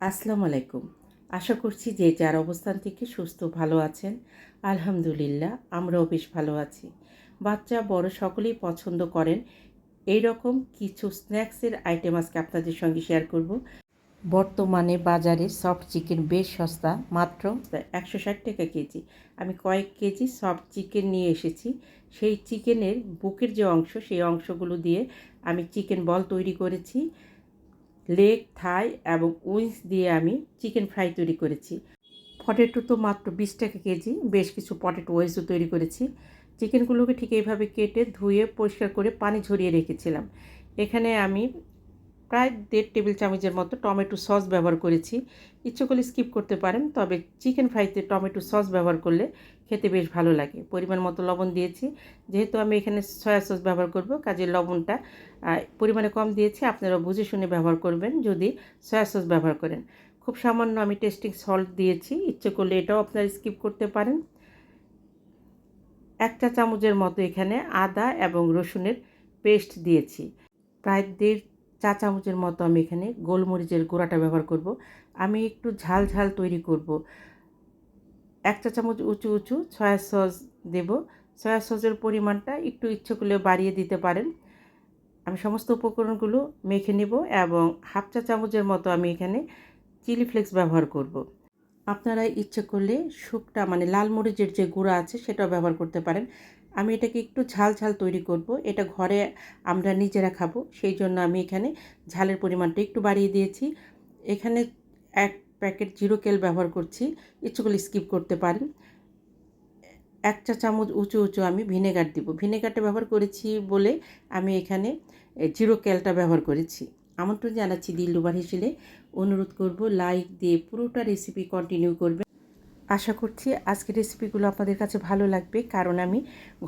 আসসালামু আলাইকুম। আশা করছি যে যার অবস্থান থেকে সুস্থ, ভালো আছেন, আলহামদুলিল্লাহ, আমরাও বেশ ভালো আছি। বাচ্চা, বড় সকলেই পছন্দ করেন। এই রকম কিছু স্ন্যাক্সের আইটেম আজকে আপনাদের সঙ্গে শেয়ার করব। বর্তমানে বাজারে সফট চিকেন বেশ সস্তা, মাত্র একশো ষাট টাকা কেজি। আমি কয়েক কেজি সফট চিকেন নিয়ে এসেছি। সেই চিকেনের বুকের যে অংশ, সেই অংশগুলো দিয়ে আমি চিকেন বল তৈরি করেছি। লেগ থাই এবং উইংস দিয়ে আমি চিকেন ফ্রাই তৈরি করেছি। পটেটো তো মাত্র বিশ টাকা কেজি, বেশ কিছু পটেটো ওয়েজও তৈরি করেছি। চিকেনগুলোকে ঠিক এইভাবে কেটে ধুয়ে পরিষ্কার করে পানি ঝরিয়ে রেখেছিলাম। এখানে আমি প্রায় দেড় টেবিল চামচের মতো টমেটো সস ব্যবহার করেছি। ইচ্ছে করলে স্কিপ করতে পারেন, তবে চিকেন ফ্রাইতে টমেটো সস ব্যবহার করলে খেতে বেশ ভালো লাগে। পরিমাণ মতো লবণ দিয়েছি। যেহেতু আমি এখানে সয়া সস ব্যবহার করব, কাজে লবণটা পরিমাণে কম দিয়েছি, আপনারা বুঝে শুনে ব্যবহার করবেন যদি সয়া সস ব্যবহার করেন। খুব সামান্য আমি টেস্টিং সল্ট দিয়েছি, ইচ্ছে করলে এটাও আপনারা স্কিপ করতে পারেন। এক চা চামচের মতো এখানে আদা এবং রসুনের পেস্ট দিয়েছি। প্রায় দেড় চা চামচের মতো আমি এখানে গোলমরিচের গোড়াটা ব্যবহার করব। আমি একটু ঝাল ঝাল তৈরি করব। এক চা চামচ উঁচু উঁচু সয়া সস দেব। সয়া সসের পরিমাণটা একটু ইচ্ছে করলে বাড়িয়ে দিতে পারেন। আমি সমস্ত উপকরণগুলো মেখে নেব এবং হাফ চা চামচের মতো আমি এখানে চিলি ফ্লেক্স ব্যবহার করব। আপনারা ইচ্ছে করলে শুকটা মানে লাল মরিচের যে গুঁড়া আছে সেটাও ব্যবহার করতে পারেন। আমি এটাকে একটু ঝাল ঝাল তৈরি করব। এটা ঘরে আমরা নিজেরা খাব। সেই জন্য আমি এখানে ঝালের পরিমাণটা একটু বাড়িয়ে দিয়েছি। এখানে এক প্যাকেট জিরো কেল ব্যবহার করছি। ইচ্ছে করলে স্কিপ করতে পারেন। এক চা চামচ উঁচু উঁচু আমি ভিনেগার দিব। ভিনেগারটা ব্যবহার করেছি বলে আমি এখানে জিরো কেলটা ব্যবহার করেছি। আমন্ত্রণ জানাচ্ছি দিল্লুবার হিসেবে। অনুরোধ করব লাইক দিয়ে পুরোটা রেসিপি কন্টিনিউ করবে আশা করছি আজকের রেসিপিগুলো আপনাদের কাছে ভালো লাগবে, কারণ আমি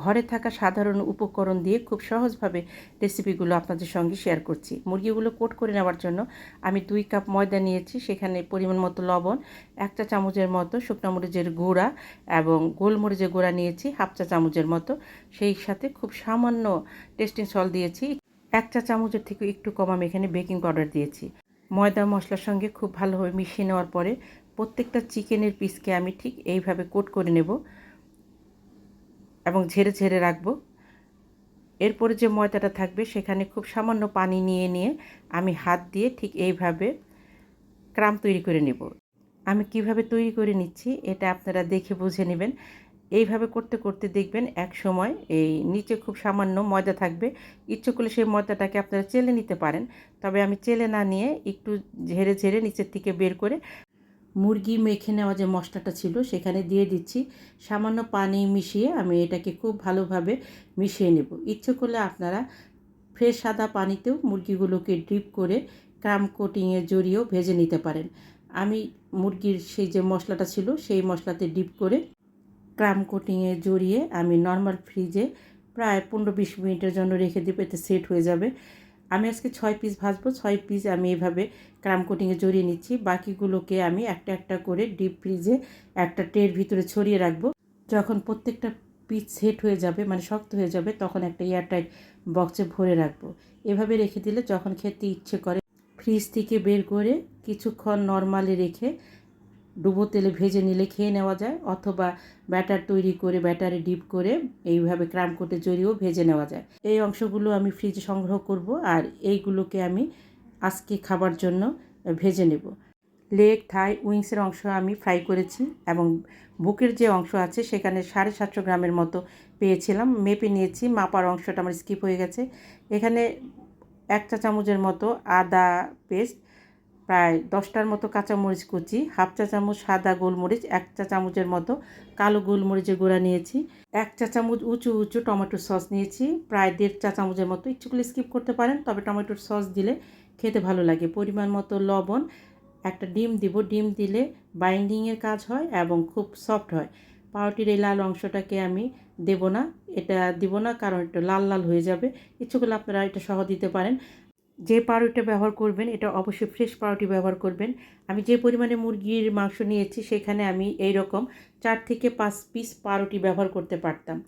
ঘরে থাকা সাধারণ উপকরণ দিয়ে খুব সহজভাবে রেসিপিগুলো আপনাদের সঙ্গে শেয়ার করছি। মুরগিগুলো কোট করে নেওয়ার জন্য আমি দুই কাপ ময়দা নিয়েছি, সেখানে পরিমাণ মতো লবণ, এক চা চামচের মতো শুকনো মরিচের গুঁড়া এবং গোলমরিচের গুঁড়া নিয়েছি, হাফ চা চামচের মতো। সেই সাথে খুব সামান্য টেস্টিং সল দিয়েছি এক চা চামচের থেকে একটু কম আমি এখানে বেকিং পাউডার দিয়েছি। ময়দা, মশলার সঙ্গে খুব ভালোভাবে মিশিয়ে নেওয়ার পরে প্রত্যেকটা চিকেনের পিসকে আমি ঠিক এইভাবে কোট করে নেব এবং ঝেড়ে ঝেড়ে রাখব। এরপরে যে ময়দাটা থাকবে সেখানে খুব সামান্য পানি নিয়ে নিয়ে আমি হাত দিয়ে ঠিক এইভাবে ক্রাম তৈরি করে নেব। আমি কীভাবে তৈরি করে নিচ্ছি এটা আপনারা দেখে বুঝে নেবেন। এইভাবে করতে করতে দেখবেন এক সময় এই নিচে খুব সামান্য ময়দা থাকবে। ইচ্ছে করলে সেই ময়দাটাকে আপনারা চেলে নিতে পারেন। তবে আমি চেলে না নিয়ে একটু ঝেড়ে ঝেড়ে নিচের থেকে বের করে মুরগি মেখে নেওয়া যে মশলাটা ছিল সেখানে দিয়ে দিচ্ছি। সামান্য পানি মিশিয়ে আমি এটাকে খুব ভালোভাবে মিশিয়ে নেব। ইচ্ছে করলে আপনারা ফ্রেশ সাদা পানিতেও মুরগিগুলোকে ড্রিপ করে ক্রাম কোটিংয়ে জড়িয়েও ভেজে নিতে পারেন। আমি মুরগির সেই যে মশলাটা ছিল সেই মশলাতে ডিপ করে ক্রাম কোটিংয়ে জড়িয়ে আমি নর্মাল ফ্রিজে প্রায় পনেরো বিশ মিনিটের জন্য রেখে দেবো, এতে সেট হয়ে যাবে। আমি আজকে ছয় পিস ভাজবো, ছয় পিস আমি এভাবে ক্রাম কোটিংয়ে জড়িয়ে নিচ্ছি। বাকিগুলোকে আমি একটা একটা করে ডিপ ফ্রিজে একটা ট্রের ভিতরে ছড়িয়ে রাখব। যখন প্রত্যেকটা পিস সেট হয়ে যাবে মানে শক্ত হয়ে যাবে, তখন একটা এয়ারটাইট বক্সে ভরে রাখব। এভাবে রেখে দিলে যখন খেতে ইচ্ছে করে ফ্রিজ থেকে বের করে কিছুক্ষণ নর্মালি রেখে ডুবো তেলে ভেজে নিলে খেয়ে নেওয়া যায়, অথবা ব্যাটার তৈরি করে, ব্যাটারে ডিপ করে এইভাবে ক্রাম কোটে জড়িয়েও ভেজে নেওয়া যায়। এই অংশগুলো আমি ফ্রিজে সংগ্রহ করব আর এইগুলোকে আমি আজকে খাবার জন্য ভেজে নেব। লেগ থাই উইংসের অংশ আমি ফ্রাই করেছি এবং বুকের যে অংশ আছে সেখানে সাড়ে সাতশো গ্রামের মতো পেয়েছিলাম, মেপে নিয়েছি, মাপার অংশটা আমার স্কিপ হয়ে গেছে। এখানে এক চা চামচের মতো আদা পেস্ট প্রায় দশটার মতো কাঁচামরিচ কুচি, হাফ চা চামচ সাদা গোলমরিচ, এক চা চামচের মতো কালো গোলমরিচের গুঁড়া নিয়েছি, এক চা চামচ উঁচু উঁচু টমেটো সস নিয়েছি, প্রায় দেড় চা চামচের মতো ইচ্ছুগুলো স্কিপ করতে পারেন, তবে টমেটোর সস দিলে খেতে ভালো লাগে। পরিমাণ মতো লবণ, একটা ডিম দিব, ডিম দিলে বাইন্ডিংয়ের কাজ হয় এবং খুব সফট হয়। পাউরুটির এই লাল অংশটাকে আমি দেব না, এটা দিব না কারণ এটা লাল লাল হয়ে যাবে ইচ্ছে আপনারা এটা সহ দিতে পারেন। যে পাউরুটিটা ব্যবহার করবেন, এটা অবশ্যই ফ্রেশ পাউরুটি ব্যবহার করবেন। আমি যে পরিমাণে মুরগির মাংস নিয়েছি, সেখানে আমি এই রকম চার থেকে পাঁচ পিস পাউরুটি ব্যবহার করতে পারতাম।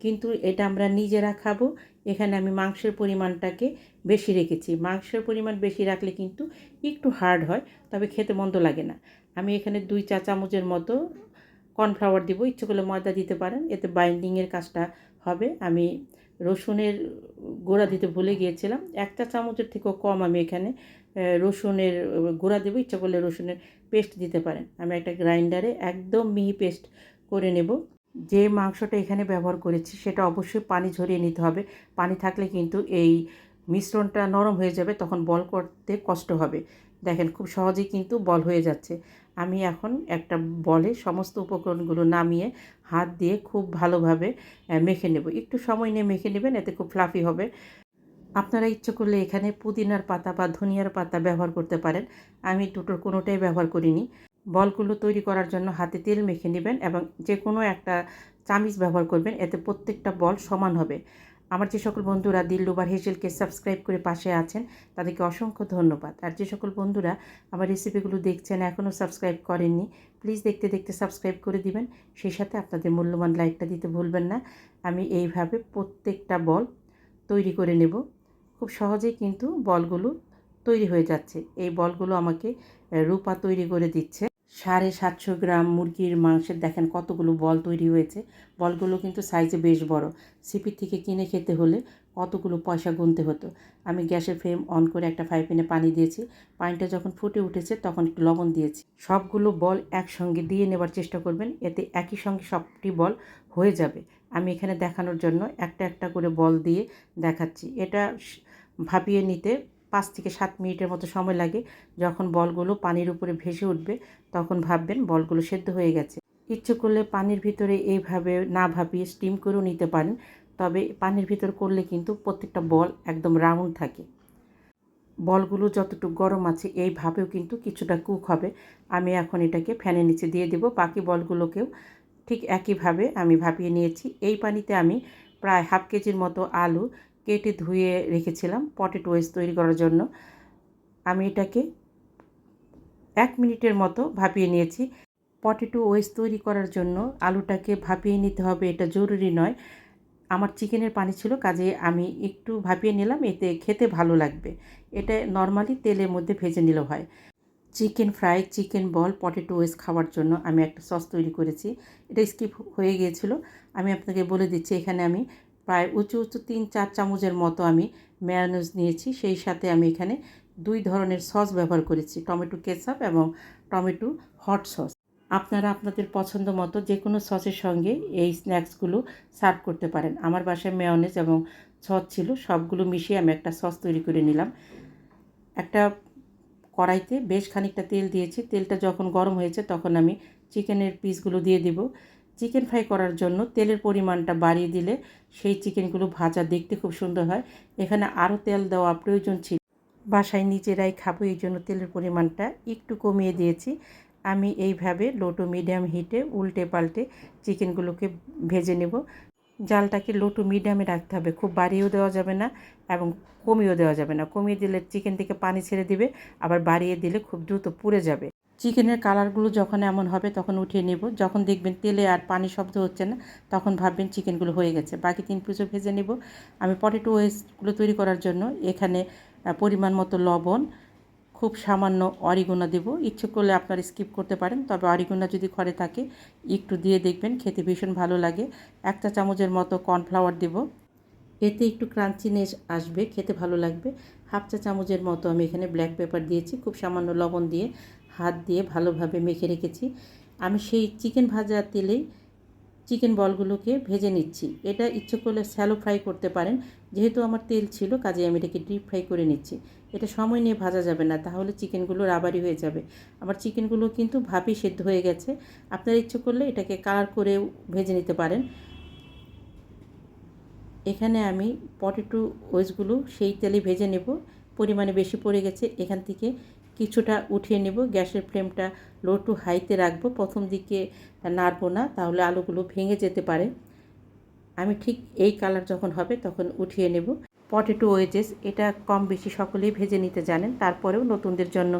কিন্তু এটা আমরা নিজেরা খাব। এখানে আমি মাংসের পরিমাণটাকে বেশি রেখেছি। মাংসের পরিমাণ বেশি রাখলে কিন্তু একটু হার্ড হয়, তবে খেতে মন্দ লাগে না। আমি এখানে দুই চা চামচের মতো কর্নফ্লাওয়ার দিব। ইচ্ছে করলে ময়দা দিতে পারেন, এতে বাইন্ডিংয়ের কাজটা হবে। আমি রসুনের গোড়া দিতে ভুলে গিয়েছিলাম। একটা চামচের থেকেও কম আমি এখানে রসুনের গোড়া দেবো, ইচ্ছা করলে রসুনের পেস্ট দিতে পারেন। আমি একটা গ্রাইন্ডারে একদম মিহি পেস্ট করে নেব। যে মাংসটা এখানে ব্যবহার করেছি, সেটা অবশ্যই পানি ঝরিয়ে নিতে হবে। পানি থাকলে কিন্তু এই মিশ্রণটা নরম হয়ে যাবে, তখন বল করতে কষ্ট হবে। দেখেন, খুব সহজেই কিন্তু বল হয়ে যাচ্ছে। আমি এখন একটা বলে সমস্ত উপকরণগুলো নামিয়ে হাত দিয়ে খুব ভালোভাবে মেখে নেব। একটু সময় নিয়ে মেখে নেবেন, এতে খুব ফ্লাফি হবে। আপনারা ইচ্ছে করলে এখানে পুদিনার পাতা বা ধনিয়ার পাতা ব্যবহার করতে পারেন। আমি দুটোর কোনোটাই ব্যবহার করিনি। বলগুলো তৈরি করার জন্য হাতে তেল মেখে নেবেন এবং যে কোনো একটা চামিচ ব্যবহার করবেন, এতে প্রত্যেকটা বল সমান হবে। আমার যে সকল বন্ধুরা দিল্লুবার হেজেলকে সাবস্ক্রাইব করে পাশে আছেন, তাদেরকে অসংখ্য ধন্যবাদ। আর যে সকল বন্ধুরা আমার রেসিপিগুলো দেখছেন, এখনও সাবস্ক্রাইব করেননি প্লিজ দেখতে দেখতে সাবস্ক্রাইব করে দিবেন। সেই সাথে আপনাদের মূল্যবান লাইকটা দিতে ভুলবেন না। আমি এইভাবে প্রত্যেকটা বল তৈরি করে নেব। খুব সহজেই কিন্তু বলগুলো তৈরি হয়ে যাচ্ছে। এই বলগুলো আমাকে রূপা তৈরি করে দিচ্ছে। সাড়ে সাতশো গ্রাম মুরগির মাংসের, দেখেন কতগুলো বল তৈরি হয়েছে। বলগুলো কিন্তু সাইজে বেশ বড়। সিপির থেকে কিনে খেতে হলে কতগুলো পয়সা গুনতে হতো। আমি গ্যাসের ফ্লেম অন করে একটা ফ্রাই প্যানে পানি দিয়েছি। পানিটা যখন ফুটে উঠেছে তখন একটু লবণ দিয়েছি। সবগুলো বল একসঙ্গে দিয়ে নেবার চেষ্টা করবেন, এতে একই সঙ্গে সবটি বল হয়ে যাবে। আমি এখানে দেখানোর জন্য একটা একটা করে বল দিয়ে দেখাচ্ছি। এটা ভাপিয়ে নিতে পাঁচ থেকে সাত মিনিটের মতো সময় লাগে। যখন বলগুলো পানির উপরে ভেসে উঠবে, তখন ভাববেন বলগুলো সেদ্ধ হয়ে গেছে। ইচ্ছে করলে পানির ভিতরে এইভাবে না ভাবিয়ে স্টিম করেও নিতে পারেন, তবে পানির ভিতর করলে কিন্তু প্রত্যেকটা বল একদম রাউন্ড থাকে। বলগুলো যতটুকু গরম আছে এইভাবেও কিন্তু কিছুটা কুক হবে। আমি এখন এটাকে ফ্যানের নিচে দিয়ে দেব, বাকি বলগুলোকেও ঠিক একইভাবে আমি ভাপিয়ে নিয়েছি। এই পানিতে আমি প্রায় হাফ কেজির মতো আলু কেটে ধুয়ে রেখেছিলাম পটেটো ওয়েস তৈরি করার জন্য। আমি এটাকে এক মিনিটের মতো ভাপিয়ে নিয়েছি। পটেটো ওয়েস তৈরি করার জন্য আলুটাকে ভাপিয়ে নিতে হবে, এটা জরুরি নয়। আমার চিকেনের পানি ছিল, কাজে আমি একটু ভাপিয়ে নিলাম, এতে খেতে ভালো লাগবে। এটা নর্মালি তেলের মধ্যে ভেজে নিলেও হয়। Chicken fry, chicken ball potato wedges খাওয়ার জন্য আমি একটা সস তৈরি করেছি। এটা স্কিপ হয়ে গিয়েছিল। আমি আপনাকে বলে দিচ্ছি, এখানে আমি প্রায় উঁচু উঁচু তিন চার চামচের মতো আমি ম্যায়োনিজ নিয়েছি। সেই সাথে আমি এখানে দুই ধরনের সস ব্যবহার করেছি, টমেটো কেচাপ এবং টমেটো হট সস আপনারা আপনাদের পছন্দ মতো যে কোনো সসের সঙ্গে এই স্ন্যাক্সগুলো সার্ভ করতে পারেন। আমার বাসায় মেয়নেজ এবং সস ছিল, সবগুলো মিশিয়ে আমি একটা সস তৈরি করে নিলাম। একটা কড়াইতে বেশ খানিকটা তেল দিয়েছি। তেলটা যখন গরম হয়েছে তখন আমি চিকেনের পিসগুলো দিয়ে দিব। চিকেন ফ্রাই করার জন্য তেলের পরিমাণটা বাড়িয়ে দিলে সেই চিকেনগুলো ভাজা দেখতে খুব সুন্দর হয়। এখানে আরও তেল দেওয়া প্রয়োজন ছিল। বাসায় নিজেরাই খাব, এই জন্য তেলের পরিমাণটা একটু কমিয়ে দিয়েছি। আমি এইভাবে লো টু মিডিয়াম হিটে উল্টে পাল্টে চিকেনগুলোকে ভেজে নেব। জালটাকে লো টু মিডিয়ামে রাখতে হবে, খুব বাড়িয়েও দেওয়া যাবে না এবং কমিয়েও দেওয়া যাবে না। কমিয়ে দিলে চিকেন থেকে পানি ছেড়ে দিবে, আবার বাড়িয়ে দিলে খুব দ্রুত পুড়ে যাবে। চিকেনের কালারগুলো যখন এমন হবে তখন উঠিয়ে নেব। যখন দেখবেন তেলে আর পানি শব্দ হচ্ছে না, তখন ভাববেন চিকেনগুলো হয়ে গেছে। বাকি তিন পিসও ভেজে নেব। আমি পটেটো ওয়েস্টগুলো তৈরি করার জন্য এখানে পরিমাণ মতো লবণ, খুব সামান্য অরিগোনা দেব। ইচ্ছে করলে আপনারা স্কিপ করতে পারেন, তবে অরিগোনা যদি ঘরে থাকে, একটু দিয়ে দেখবেন, খেতে ভীষণ ভালো লাগে। একটা চামচের মতো কর্নফ্লাওয়ার দেব। এতে একটু ক্রাঞ্চিনেস আসবে, খেতে ভালো লাগবে। হাফ চা চামচের মতো আমি এখানে ব্ল্যাক পেপার দিয়েছি। খুব সামান্য লবণ দিয়ে হাত দিয়ে ভালোভাবে মেখে রেখেছি। আমি সেই চিকেন ভাজা তেলেই চিকেন বলগুলোকে ভেজে নিচ্ছি। এটা ইচ্ছে করলে স্যালো ফ্রাই করতে পারেন। যেহেতু আমার তেল ছিল কাজে আমি এটাকে ডিপ ফ্রাই করে নিচ্ছি। এটা সময় নিয়ে ভাজা যাবে না, তাহলে চিকেনগুলো রাবারি হয়ে যাবে। আমার চিকেনগুলো কিন্তু ভাপি সেদ্ধ হয়ে গেছে। আপনারা ইচ্ছে করলে এটাকে কালার করে ভেজে নিতে পারেন। এখানে আমি পটেটো ওয়েসগুলো সেই তেলে ভেজে নেব। পরিমাণে বেশি পড়ে গেছে, এখান থেকে কিছুটা উঠিয়ে নেব। গ্যাসের ফ্লেমটা লো টু হাইতে রাখব। প্রথম দিকে নাড়বো না, তাহলে আলুগুলো ভেঙে যেতে পারে। আমি ঠিক এই কালার যখন হবে তখন উঠিয়ে নেব। পটেটো ওয়েজেস এটা কম বেশি সকলেই ভেজে নিতে জানেন। তারপরেও নতুনদের জন্য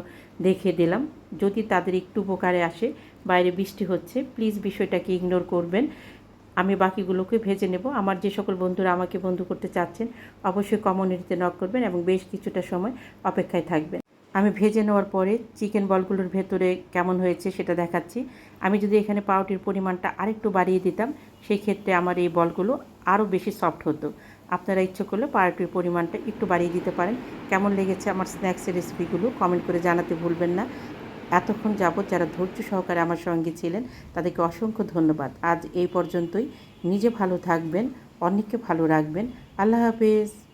দেখিয়ে দিলাম। যদি তাদের একটু উপকারে আসে, বাইরে বৃষ্টি হচ্ছে প্লিজ বিষয়টাকে ইগনোর করবেন। আমি বাকিগুলোকে ভেজে নেব। আমার যে সকল বন্ধুরা আমাকে বন্ধু করতে চাচ্ছেন, অবশ্যই কমিউনিটিতে নক করবেন এবং বেশ কিছুটা সময় অপেক্ষায় থাকবেন। আমি ভেজে নেওয়ার পরে চিকেন বলগুলোর ভেতরে কেমন হয়েছে সেটা দেখাচ্ছি। আমি যদি এখানে পাউটির পরিমাণটা আরেকটু বাড়িয়ে দিতাম সেই ক্ষেত্রে আমার এই বলগুলো আরও বেশি সফট হতো। আপনারা ইচ্ছে করলে পাউটির পরিমাণটা একটু বাড়িয়ে দিতে পারেন। কেমন লেগেছে আমার স্ন্যাক্সের রেসিপিগুলো কমেন্ট করে জানাতে ভুলবেন না। এতক্ষণ যাবৎ যারা ধৈর্য সহকারে আমার সঙ্গে ছিলেন, তাদেরকে অসংখ্য ধন্যবাদ। আজ এই পর্যন্তই। নিজে ভালো থাকবেন অনেককে ভালো রাখবেন। আল্লাহ হাফেজ।